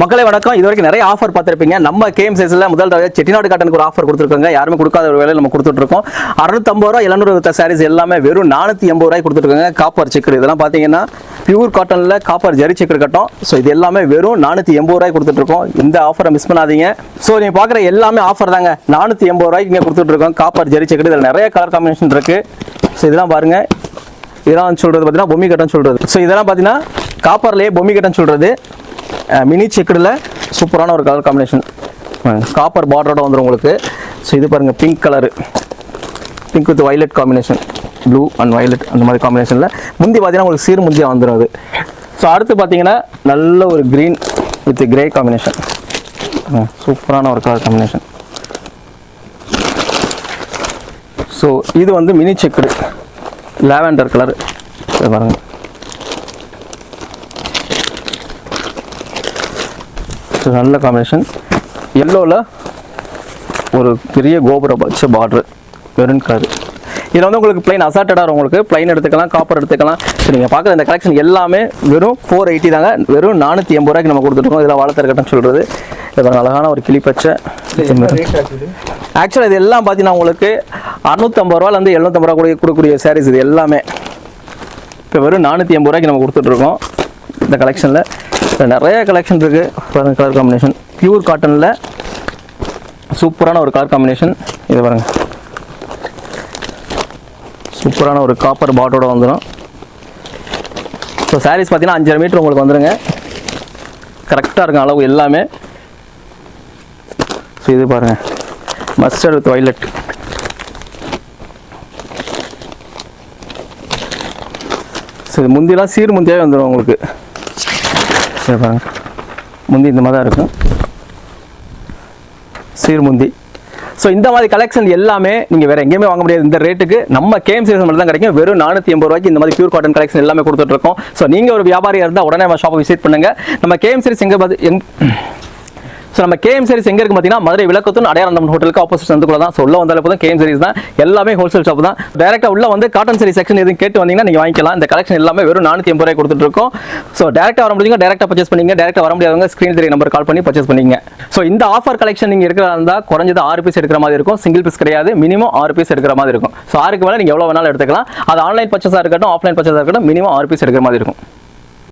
மக்களை வணக்கம். இது வரைக்கும் நிறைய ஆஃபர் பார்த்துருப்பீங்க. நம்ம கேம் சைஸில் முதல் தடவை செட்டிநாடு காட்டனுக்கு ஒரு ஆஃபர் கொடுத்துருக்காங்க. யாருமே கொடுக்காத ஒரு வேலையில் நம்ம கொடுத்துட்ருக்கோம். அறுநூத்தம்பது ரூபா எழுநூறு சாரீஸ் எல்லாமே வெறும் நானூற்றி எண்பது ரூபாய் கொடுத்துருக்காங்க. காப்பர் செக்கர் இதெல்லாம் பார்த்தீங்கன்னா பியூர் காட்டனில் காப்பர் ஜரி செக்கர் கட்டும். ஸோ இது எல்லாமே வெறும் நானூற்றி எண்பது ரூபாய் கொடுத்துட்ருக்கோம். இந்த ஆஃபரை மிஸ் பண்ணாதீங்க. ஸோ நீங்கள் பார்க்குற எல்லாமே ஆஃபர் தாங்க. நானூற்றி எண்பது ரூபாய்க்கு இங்கே கொடுத்துட்ருக்கோம். காப்பர் ஜரி செக்கர் இதில் நிறைய கலர் காம்பினேஷன் இருக்குது ஸோ இதெல்லாம் பாருங்கள் இதெல்லாம் சொல்கிறது பார்த்தீங்கன்னா பொம்மி கட்டன் சொல்கிறது ஸோ இதெல்லாம் பார்த்தீங்கன்னா காப்பர்லேயே பொம்மி கட்டம் சொல்கிறது மினி செக்குடில் சூப்பரான ஒரு கலர் காம்பினேஷன் காப்பர் பார்டரோட வந்துடும் உங்களுக்கு. ஸோ இது பாருங்கள் pink colour pink with violet combination blue and violet அந்த மாதிரி காம்பினேஷனில் முந்தி பார்த்தீங்கன்னா உங்களுக்கு சீர் முந்தியாக வந்துடும் அது. ஸோ அடுத்து பார்த்தீங்கன்னா நல்ல ஒரு க்ரீன் வித் கிரே காம்பினேஷன் சூப்பரான ஒரு கலர் காம்பினேஷன் ஸோ இது வந்து மினி செக்குடு. லாவெண்டர் கலர் பாருங்கள் ஸோ நல்ல காம்பினேஷன் எல்லோவில் ஒரு பெரிய கோபுரம் வச்ச பார்டர் வெறும் கலர் இதில் வந்து உங்களுக்கு பிளைன் அசாட்டடாக உங்களுக்கு. பிளைன் எடுத்துக்கலாம் காப்பர் எடுத்துக்கலாம். ஸோ நீங்கள் பார்க்குற இந்த கலெக்ஷன் எல்லாமே வெறும் ஃபோர் எயிட்டி தாங்க. வெறும் நானூற்றி எண்பது ரூபாய்க்கு நம்ம கொடுத்துருக்கோம். இதில் வாழைத்தரக்கட்டம் சொல்கிறது இது அழகான ஒரு கிளி பச்சை. ஆக்சுவலாக இது எல்லாம் பார்த்தீங்கன்னா உங்களுக்கு அறுநூத்தம்பது ரூபாலேருந்து எழுநூத்தம்பது ரூபா கூட கொடுக்கக்கூடிய சாரீஸ் இது எல்லாமே. இப்போ வெறும் நானூற்றி எண்பது ரூபாய்க்கு நம்ம கொடுத்துட்ருக்கோம் இந்த கலெக்ஷனில் நிறைய கலெக்ஷன் இருக்குது கலர் காம்பினேஷன் ப்யூர் காட்டனில் சூப்பரான ஒரு கலர் காம்பினேஷன் இது பாருங்கள் சூப்பரான ஒரு காப்பர் பாட்டோட வந்துடும் ஸோ சாரீஸ் பார்த்தீங்கன்னா அஞ்சரை மீட்டர் உங்களுக்கு வந்துடுங்க கரெக்டாக இருக்கும் அளவு எல்லாமே. ஸோ இது பாருங்கள் மஸ்டர்ட் வித் வைலட் ஸோ இது முந்திலாம் சீர் முந்தியாகவே வந்துடும் உங்களுக்கு. சரி பாருங்க முந்தி இந்த மாதிரி தான் இருக்கும். சீர் முந்தி. ஸோ இந்த மாதிரி கலெக்ஷன் எல்லாமே நீங்கள் வேறு எங்கேயுமே வாங்க முடியாது. இந்த ரேட்டுக்கு நம்ம கேம் சீசன் மட்டும் தான் கிடைக்கும். வெறும் நானூற்றி எண்பது ரூபாய்க்கு இந்த மாதிரி பியூர் காட்டன் கலெக்ஷன் எல்லாமே கொடுத்துட்ருக்கோம் ஸோ நீங்கள் ஒரு வியாபாரியாக இருந்தால் உடனே நம்ம ஷாப்பை விசிட் பண்ணுங்கள் நம்ம கேம் சீரிஸ் எங்கே பார்த்து எங் ஸோ நம்ம கேஎம் சீரிஸ் எங்கே இருக்கு பார்த்தீங்கன்னா மதுரை விளக்கத்தூன் அடையாளம் ஹோட்டலுக்கு ஆப்போசிட் சந்துக்குள்ள தான் சொல்ல உள்ள வந்தாலே போதும் கேஎம் சீரிஸ் தான். எல்லாமே ஹோல்சேல் ஷாப் தான். டேரெக்டாக உள்ள வந்து காட்டன் சீரிஸ் செக்ஷன் எதுவும் கேட்டு வந்தீங்கன்னா நீங்கள் வாங்கிக்கலாம். இந்த கலெக்ஷன் எல்லாமே வெறும் நானூற்றி எண்பது ரூபாய் கொடுத்துட்டு இருக்கோம். ஸோ டேரெக்டாக வர முடியுங்க. டேரெக்டாக பர்ச்சேஸ் பண்ணிங்க. டேரெக்டாக வர முடியாதவங்க ஸ்க்ரீன் தெரிய நம்பர் கால் பண்ணி பர்ச்சேஸ் பண்ணிங்க. ஸோ இந்த ஆஃபர் கலெக்ஷன் நீங்கள் இருக்கிறதா இருந்தால் குறைஞ்சது ஆறு பீஸ் எடுக்கிற மாதிரி இருக்கும். சிங்கிள் பீஸ் கிடையாது. மினிமம் ஆறு பீஸ் எடுக்கிற மாதிரி இருக்கும். ஸோ ஆறுக்கு மேலே நீங்கள் எவ்வளோ வேணாலும் எடுத்துக்கலாம். அது ஆன்லைன் பர்ச்சேஸாக இருக்கட்டும் ஆஃப்லைன் பர்ச்சேஸாக இருக்கட்டும் மினிமம் ஆறு பீஸ் எடுக்கிற மாதிரி இருக்கும்.